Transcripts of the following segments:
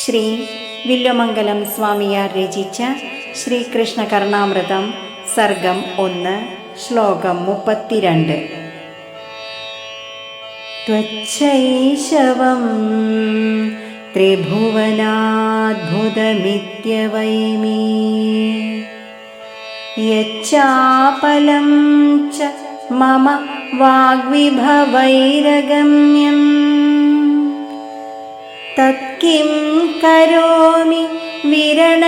ശ്രീ വില്വമംഗലം സ്വാമിയാർ രചിച്ച ശ്രീകൃഷ്ണ കർണാമൃതം സർഗം ഒന്ന് ശ്ലോകം മുപ്പത്തിരണ്ട് त्वच्छैशवं त्रिभुवनाद्भुतमित्यवैमि यच्चापलं च मम वाग्विभवैरगम्यम् तत्किं करोमि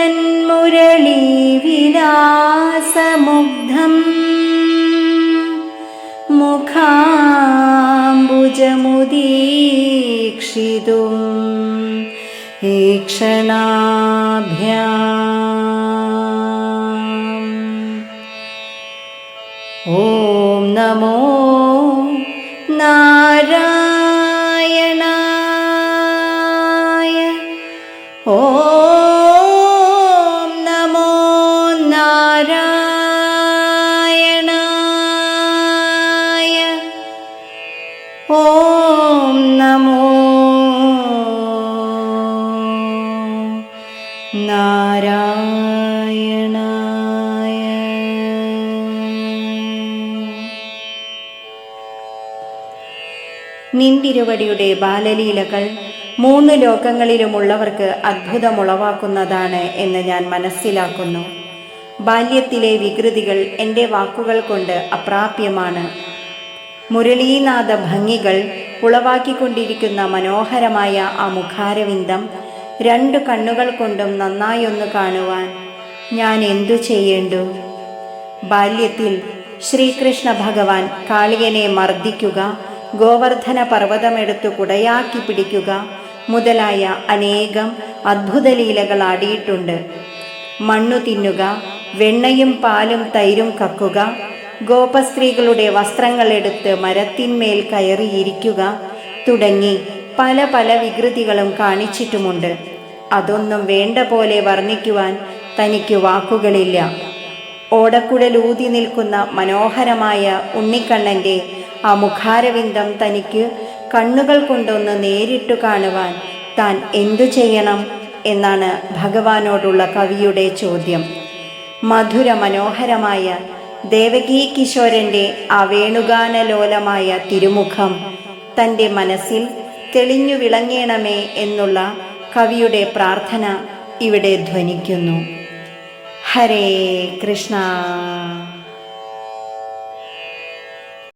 विरणन्मुरलीविलासमुग्धम् मुखाम्बुजमुदीक्षितुम् ईक्षणाभ्याम् ॐ नमो नारायणाय ॐ ഓം നമോ നാരായണായ നിന്തിരുവടിയുടെ ബാലലീലകൾ മൂന്ന് ലോകങ്ങളിലുമുള്ളവർക്ക് അത്ഭുതമുളവാക്കുന്നതാണ് എന്ന് ഞാൻ മനസ്സിലാക്കുന്നു. ബാല്യത്തിലെ വികൃതികൾ എന്റെ വാക്കുകൾ കൊണ്ട് അപ്രാപ്യമാണ്. മുരളീനാഥ ഭംഗികൾ ഉളവാക്കിക്കൊണ്ടിരിക്കുന്ന മനോഹരമായ ആ മുഖാരവിന്ദം രണ്ടു കണ്ണുകൾ കൊണ്ടും നന്നായൊന്ന് കാണുവാൻ ഞാൻ എന്തു ചെയ്യേണ്ടു? ബാല്യത്തിൽ ശ്രീകൃഷ്ണ ഭഗവാൻ കാളിയനെ മർദ്ദിക്കുക ഗോവർദ്ധന പർവതമെടുത്തു കുടയാക്കി പിടിക്കുക മുതലായ അനേകം അത്ഭുതലീലകൾ ആടിയിട്ടുണ്ട്. മണ്ണു തിന്നുക വെണ്ണയും പാലും തൈരും കക്കുക ഗോപസ്ത്രീകളുടെ വസ്ത്രങ്ങളെടുത്ത് മരത്തിന്മേൽ കയറിയിരിക്കുക തുടങ്ങി പല പല വികൃതികളും കാണിച്ചിട്ടുമുണ്ട്. അതൊന്നും വേണ്ട പോലെ വർണിക്കുവാൻ തനിക്ക് വാക്കുകളില്ല. ഓടക്കുഴലൂതി നിൽക്കുന്ന മനോഹരമായ ഉണ്ണിക്കണ്ണന്റെ ആ മുഖാരവിന്ദം തനിക്ക് കണ്ണുകൾ കൊണ്ടൊന്ന് നേരിട്ടു കാണുവാൻ താൻ എന്തു ചെയ്യണം എന്നാണ് ഭഗവാനോടുള്ള കവിയുടെ ചോദ്യം. മധുര മനോഹരമായ ദേവകീ കിശോരന്റെ ആ വേണുഗാനലോലമായ തിരുമുഖം തന്റെ മനസ്സിൽ തെളിഞ്ഞു വിളങ്ങേണമേ എന്നുള്ള കവിയുടെ പ്രാർത്ഥന ഇവിടെ ധ്വനിക്കുന്നു. ഹരേ കൃഷ്ണ.